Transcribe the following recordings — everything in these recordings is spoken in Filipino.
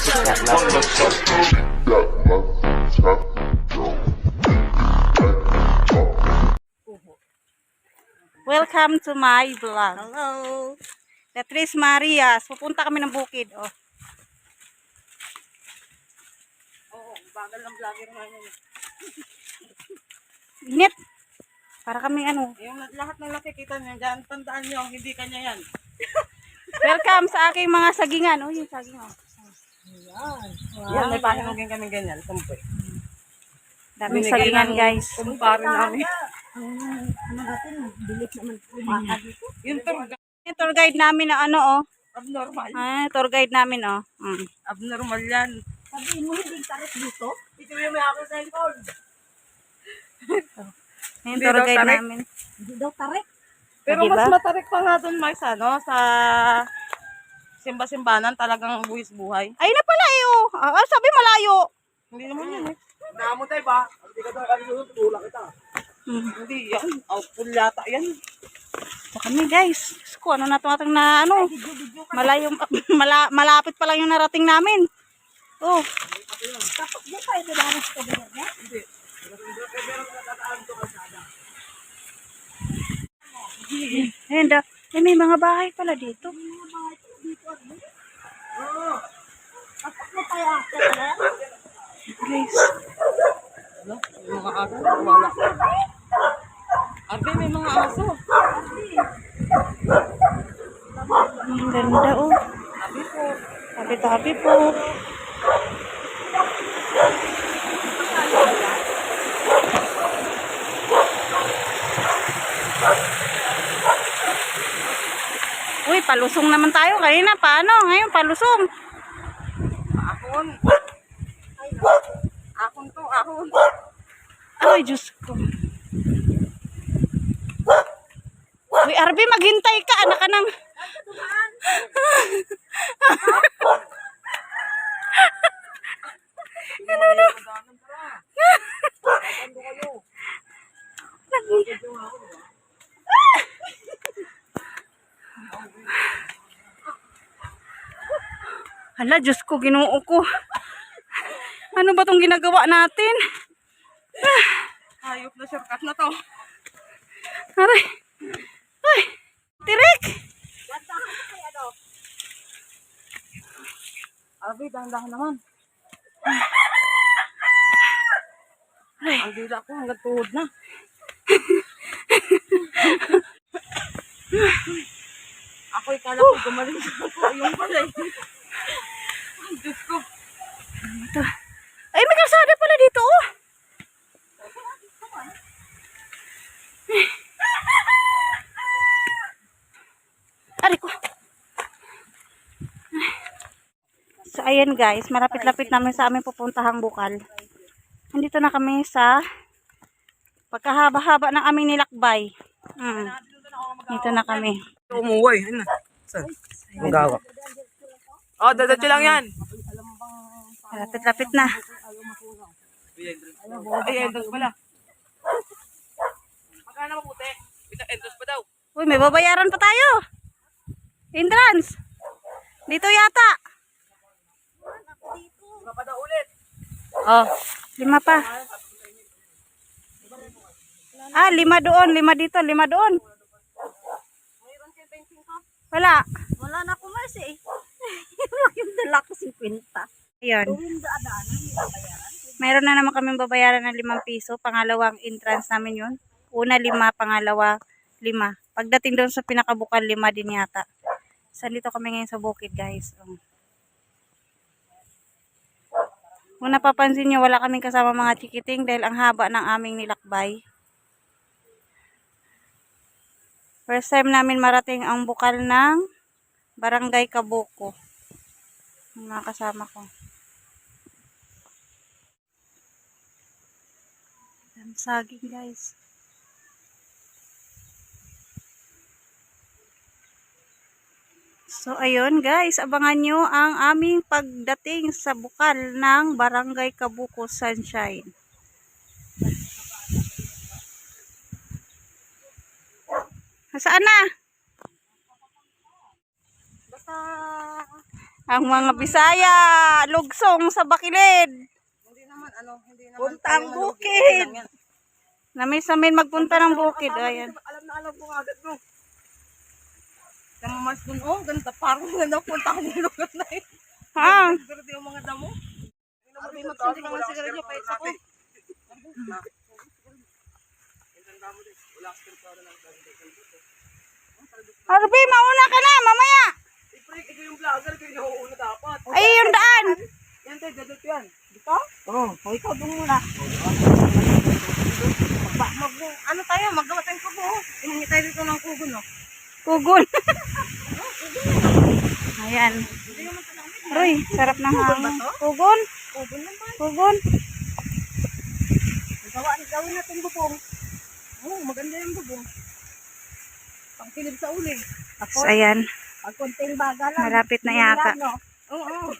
Welcome to my vlog. Hello. Tres Marias. Pupunta kami ng bukid. Oh. Oo, bagal ng vlogger ngayon. Init. Para kami ano. Yung lahat ng nakikita niyo dyan, tandaan niyo, hindi kanya yan. Welcome sa aking mga sagingan. Oh, yung saging. Oh. Yan, may pahinugin kami ganyan, tumpoy. Daming sagingan guys. Kumpare namin. Yung tour guide, Yung tour guide namin na ano oh. abnormal. Ah, tour guide namin oh. Mm. Abnormal yan. Sabi mo, hindi tarik dito? Ito yung may ako cellphone. Yung Hindi tour guide namin. Hindi daw tarik. Pero Diba? mas matarik pa nga dun, Mars, ano, sa simba-simbanan, talagang buwis buhay. Ayun na pala eh oh. Ah, sabi malayo. Hindi naman yan eh. Namutay ba? Hindi ka daw kami tutulak kita. Hmm. Hindi yan. Outful yata yan. So kami guys. Diyos ko, ano na ito ating na ano. Malayo, mala, malapit pa lang yung narating namin. Oh. Ayun da. Eh, may mga bahay pala dito. Guys. May mga aso. Wala. Arbe, may mga aso. Ang ganda oh. Sabi po. Tabi-tabi po. Uy, palusong naman tayo. Kanina, paano? Ngayon, palusong. Akon. Akon to, akon. Ay, Diyos ko. Uy, Arby, maghintay ka. Anak ka ng... Hala, Diyos ko, ginoo ko. Ano ba tong ginagawa natin? Hayop na shortcut na to. Aray. Ay, tirik. Arbe, dahan-dahan naman. Ang dila ko hanggang tuhod na. Ako'y kala ko gumaling sa ako. Yung pala eh. Ang Diyos ko. Ay, may kalsada pala dito, oh. Aray ko. So, ayan guys, malapit-lapit namin sa aming pupuntahang bukal. Nandito na kami sa pagkahaba-haba ng aming nilakbay. Hmm. Dito na kami. Umuwi. Ano? Saan? Ang gawa. Oh, dadatyo lang yan. Malapit-lapit na. Ay, endos pala. Magkano? Ito, endos pa daw. Uy, may babayaran pa tayo. Entrance. Dito yata. Mga pa daw ulit. Oh, lima pa. Ah, lima doon, lima dito, lima doon. Wala. Wala na ako mas eh. Yung dala ko si Pinta. Ayun. Mayroon na naman kaming babayaran ng limang piso. Pangalawang entrance namin yun. Una lima, pangalawa lima. Pagdating doon sa pinakabukal, lima din yata. So, dito kami ngayon sa bukid, guys. Um. Kung napapansin nyo, wala kaming kasama mga chikiting dahil ang haba ng aming nilakbay. First time namin marating ang bukal ng Barangay Kabuko. Ang mga kasama ko. Ang saging guys. So ayun guys, abangan nyo ang aming pagdating sa bukal ng Barangay Kabuko Sunshine. Saan na? Basta Ang mga Bisaya, lugsong sa Bakilid. Hindi naman, ano, hindi naman. Puntang bukid. Namiss namin magpunta ng bukid. Ayan. Alam na alam ko nga agad mo. Kaya mas dun, oh, ganda. Parang ganda punta ko ng lugar na yun. Ha? Pero di yung mga damo. Arby, magsindi ka ng sigarilyo pa isa ko. Harvey, mauna ka na, mamaya. Siyempre, ikaw yung vlogger, yung nauuna dapat. Ay, yung daan. Yan tayo, dadot yan. Dito? Oo. Oh, ikaw doon muna. Magba, mag, ano tayo, maggawa tayong kubo. Imangi tayo dito ng kubo, no? Kugon. Ayan. Roy, sarap ng hangin. Kugon. Kubo naman. Kugon. Gawa, gawin natin bubong. Oo, oh, maganda yung bubong. Pangkilib sa uling. So, ayan. Pag konting baga lang. Malapit na yata. Oo, oo.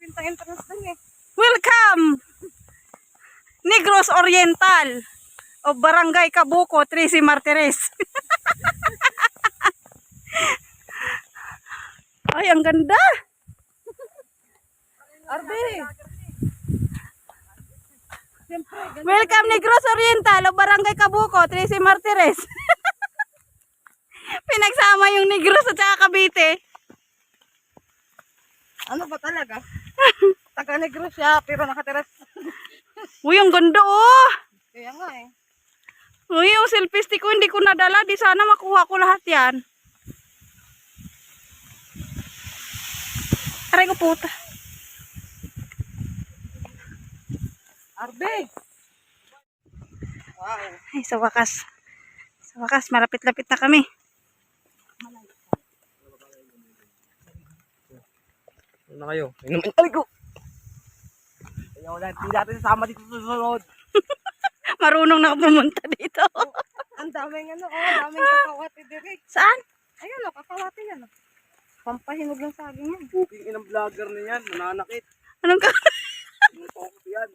Pintang entrance din eh. Welcome! Negros Oriental o Barangay Kabuko, Tracy Martires. Ay, ang ganda! Arbe! Welcome Negros Oriental o Barangay Kabuko, Tracy Martires. Pinagsama yung Negros at saka Cavite. Ano ba talaga? Taga negro siya, pero nakatira. Uy, ang ganda oh! Kaya nga eh. Uy, yung selfie stick ko hindi ko nadala. Di sana makuha ko lahat yan. Aray ko puta. Arbe! Wow. Ay, sa wakas. Sa wakas, malapit-lapit na kami. Ano na kayo? Inom Ay ko! Kaya wala, hindi natin sasama dito sa susunod. Marunong na pumunta dito. Ang daming ano, oh, daming kakawati dire. Saan? Ayun oh, kakawati yan oh. Pampahinog ng saging yan. Booking inang vlogger na yan, nananakit. Anong ka? Yung focus yan.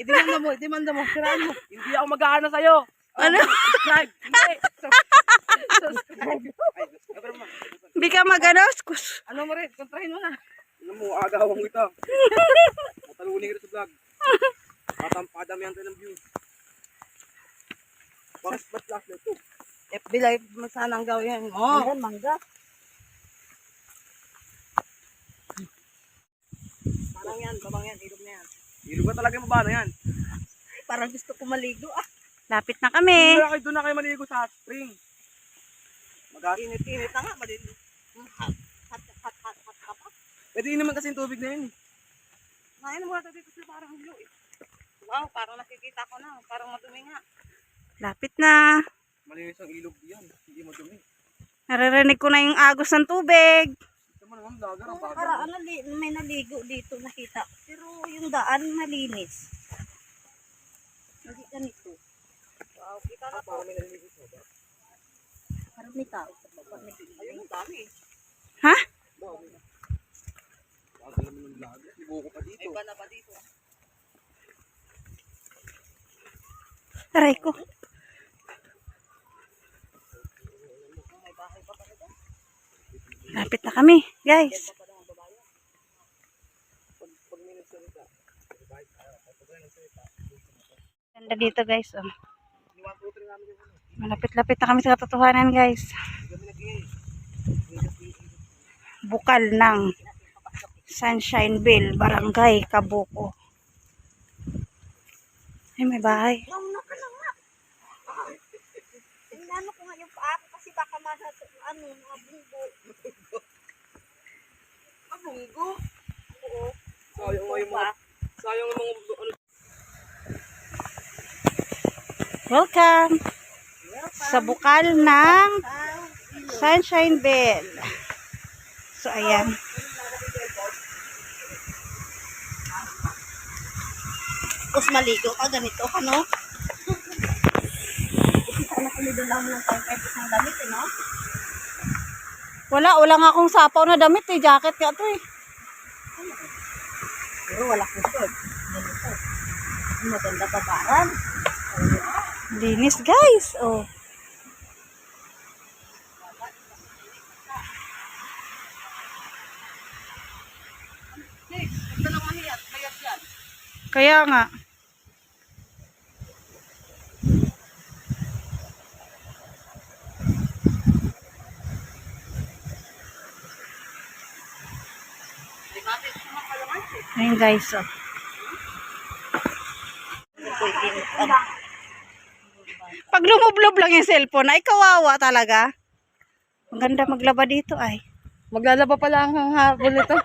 Idemanda mo, idemanda mo, siraan mo. Hindi ako mag-aana sa'yo. Ano? Subscribe! Hindi! Subscribe. Naman. Hindi ka mag-ano? Skus. Ano mo rin, kontrahin mo na. Ano mo, agawang kita. Matalunin kita sa vlog. Tatampadamihan tayo ng views. Bakit ba't last na ito? FB live mo sana ang gawin mo. Ayan, mangga. Parang yan, babang yan, ilog na yan. Hilo ba talaga yung mabana yan? Parang gusto ko maligo ah. Lapit na Doon kami. na kayo, doon na kayo maligo sa hot spring. Mag Init-init na nga, maligo. Hot, hot, hot, hot, hot, hot, hot. Pwede naman kasi yung tubig na yun. eh. Ngayon mo ata dito sa parang blue eh. Wow, parang nakikita ko na. Parang madumi nga. Lapit na. Malinis ang ilog diyan. Hindi mo dumi. Naririnig ko na yung agos ng tubig. Ito mo naman vlogger ang bago. Paraan na may naligo dito nakita. Pero yung daan malinis. Hindi ganito. Wow, kita na po. Parang may naliligo sa baba. Parang may tao sa baba. Ayun, ang dami eh. Ha? Bago Bago naman ng vlogger. Libo ko pa dito. May iba na pa dito. Aray ko. Lapit na kami, guys. Ganda dito, guys. Oh. Malapit-lapit na kami sa katotohanan, guys. Bukal ng Sunshine Barangay, Kabuko. Ay, may bahay. Nauna ka na nga. Inano ko nga yung paa ko kasi baka masa ano, mabunggo. Abunggo. Oo. Sayang nga yung mga... Sayang yung mga... Ano, Welcome sa bukal ng Sunshine Bell. So, ayan. Tapos maligo ka, ganito ka, no? Sana kumido lang mo ng 5 ng damit, eh, no? Wala, wala nga akong sapaw na damit, eh. Jacket ka to, eh. Pero wala ko short. Ganito. Maganda babaran. Linis, guys. Oh. Kaya nga. Guys, oh. Pag lumublob lang yung cellphone, ay kawawa talaga. Maganda maglaba dito ay. Maglalaba pala ang habol ito.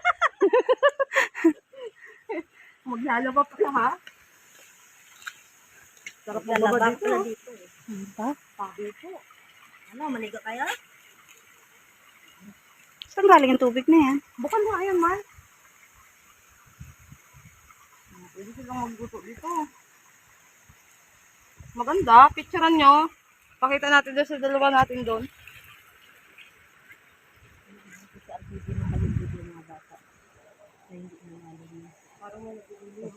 Maglalaba pa ka ha? Sarap maglaba dito. pala dito. eh. Ano ba? Sabi po. Ano, maligo kaya? Saan galing ang tubig na yan? Bukan nga yan, man. Pwede silang magluto dito. Maganda. Picturean nyo. Pakita natin doon sa dalawa natin doon. Hindi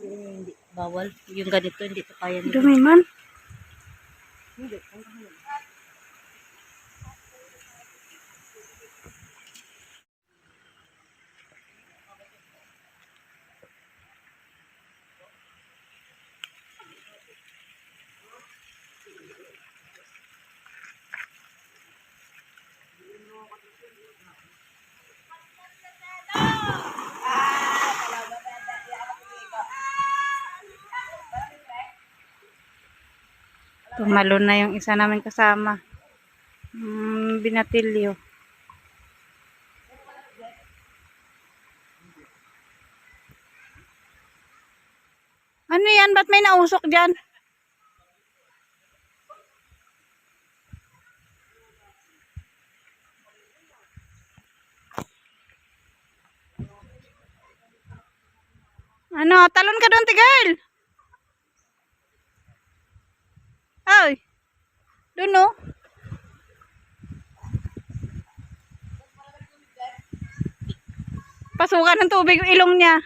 hindi hindi, bawal. Yung ganito, hindi to kaya nila. Dumi man. Hindi. Tumalo na yung isa namin kasama. Mm, binatilyo. Ano yan? Ba't may nausok dyan? Ano? Talon ka doon, tigil! Ay! Doon no? Pasukan ng tubig yung ilong niya.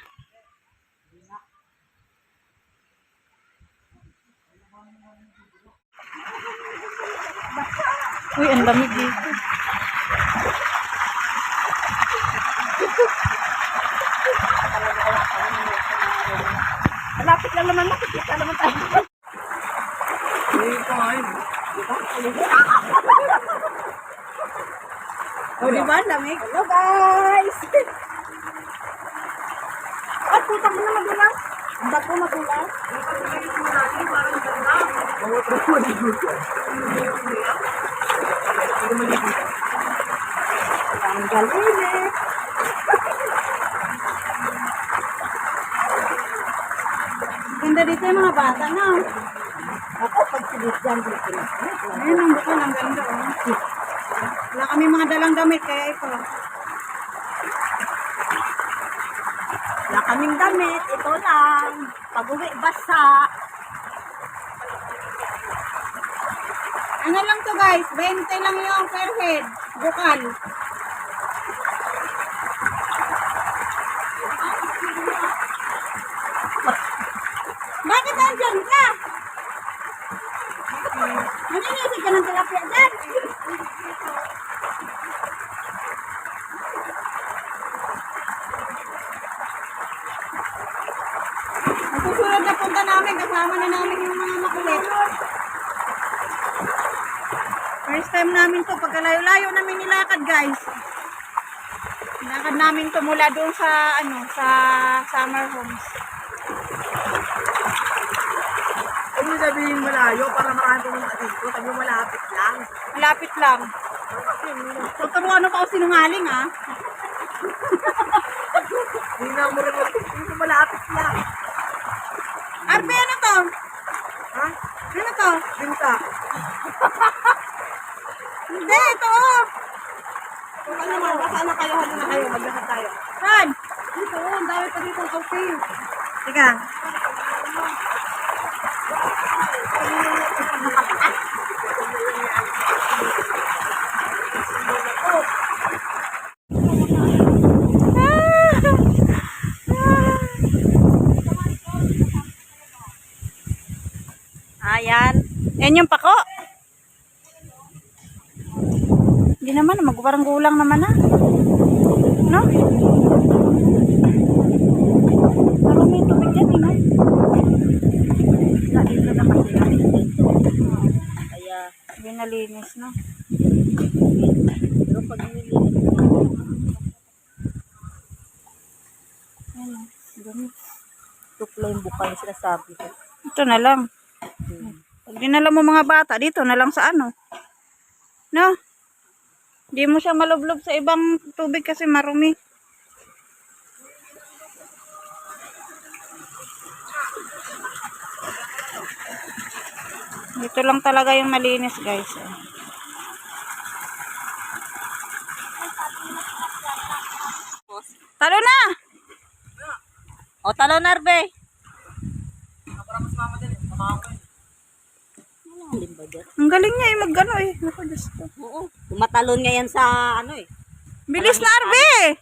Uy, ang lamig dito. Malapit lang naman. Makikita naman tayo. O, di ba? Lamig. Hello, guys! Ay, putang mo na magulang. Ang bago magulang. Ang galing eh. Ganda dito yung mga bata na. Ako, pag silit dyan dito na. Ayun, ang bukal, ang ganda oh. Wala kami mga dalang damit, kaya ito. Wala kaming damit. Ito lang. Pag-uwi, basa. Ano lang to guys, 20 lang yung per head. Bukal. Bakit nandyan ka? Maninisig ka ng tilapia dyan. Ang susunod na punta namin, kasama na namin yung mga makulit. First time namin to, pagkalayo-layo namin nilakad guys. Nilakad namin to mula doon sa, ano, sa summer homes. Huwag mo sabihin malayo para marami pumunta dito. Sabi mo malapit lang. Malapit lang. Tuturuan pa ako sinungaling ah. Hindi na mo rin malapit lang. Arbe, ano to? Ha? Ano to? Binta. Hindi, ito oh. Ano naman, basta na kayo, halo na kayo, maglakad tayo. Saan? Dito, oh, ang dami pa dito ng coffee. Teka. Ayan. Yan yung pako. parang gulang naman ah. No? Parang may tubig dyan eh, no? Nalito na kasi yan. Kaya, no? Pero pag nilinis, ano, oh. ganit. Tukla yung buka yung sinasabi ko. Ito na lang. Hmm. Pag dinala mo mga bata, dito na lang sa ano. No? Di mo siya malublob sa ibang tubig kasi marumi. Dito lang talaga yung malinis, guys. oh. Talo na! O, talo narbe! Alin ba dyan? Ang galing niya eh, mag-ano eh. Naku, Diyos ko. Oo. Tumatalon nga yan sa ano eh. Bilis na, Arbe!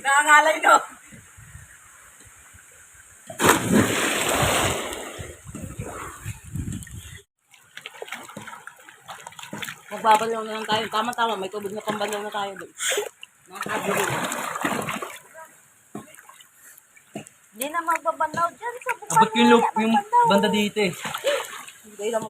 Nakangalay ko. Magbabalaw na lang tayo. Tama-tama, may tubig na pambalaw na tayo doon. Nakakabili na. Hindi na magbabalaw dyan sa bukal. Dapat yung, loop, yung banda dito eh. Hindi na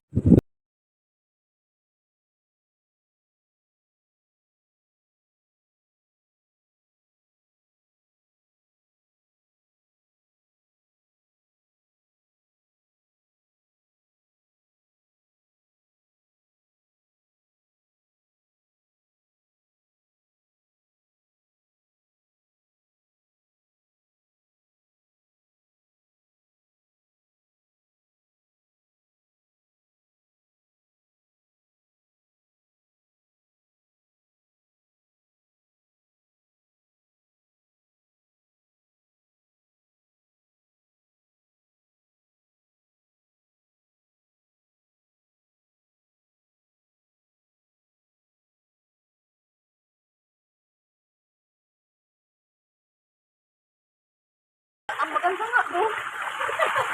Ang maganda nga doon.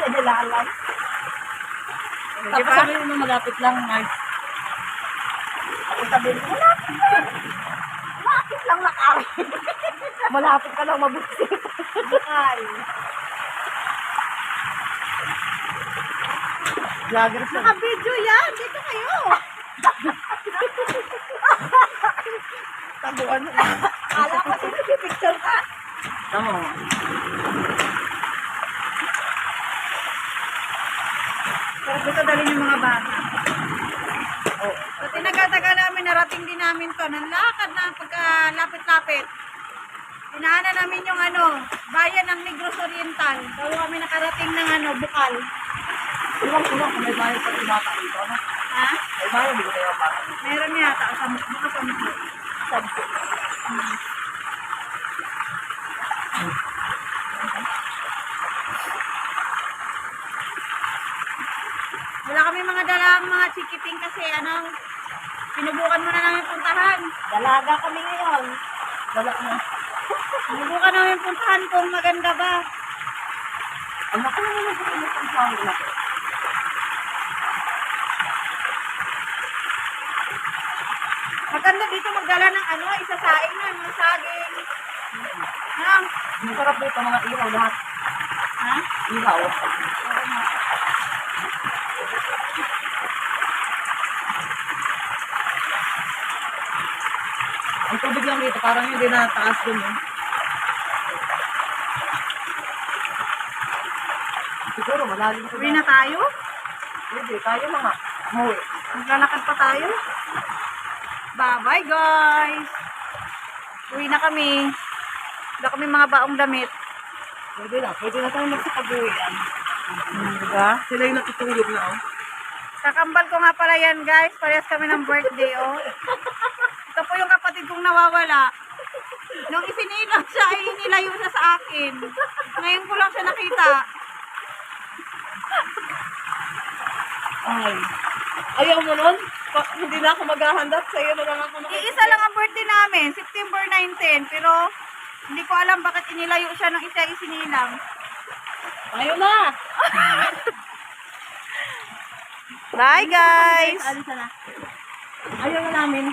Nalalang. Tapos sabihin mo malapit lang, Mark. Ako sabihin ko, malapit lang. Malapit lang nakari. malapit ka lang mabusit. Ay. Vlogger sa... Naka-video yan. Dito kayo. Tabuan mo. Kala ko kasi picture ka. Tama. Dalhin yung mga bata. Oh. So, tinagataga namin, narating din namin to. Nanlakad na pagkalapit-lapit. Inaana namin yung ano, bayan ng Negros Oriental. Bago kami nakarating ng ano, Bukal. Ilang kulang kung may bayan yung bata dito. Ano? Ha? May bayan, hindi ko tayo bata. Meron yata, sa baka sa mukha. Sabto. Wala kami mga dalang mga chikiting kasi ano, sinubukan muna namin puntahan. Dalaga kami ngayon. Wala na. Sinubukan namin puntahan kung maganda ba. Ang laki naman ang pagkakas ang sahod na. Maganda dito magdala ng ano, isasaing na, mga saging. Ha? Ang sarap dito mga ilaw lahat. Ha? Ilaw. Ang tubig lang dito, parang hindi na taas dun eh. Siguro malalim ko Uwi na tayo? Hindi, tayo mga. Umuwi. Maglalakad pa tayo? Bye-bye guys! Uwi na kami. Wala kami mga baong damit. Pwede na, pwede na tayo magsipag-uwian. Diba? Sila yung natutulog na oh. Kakambal ko nga pala yan guys. Parehas kami ng birthday oh. Ito po yung kapatid kong nawawala. Nung isinilang siya ay nilayo siya sa akin. Ngayon ko lang siya nakita. Ay. Ayaw mo nun? Pa- hindi na ako maghahanda. Sa'yo na lang ako nakikita. Iisa lang ang birthday namin, September 19. Pero hindi ko alam bakit inilayo siya nung isa isinilang. Ayaw na! Bye guys! Ayaw na namin.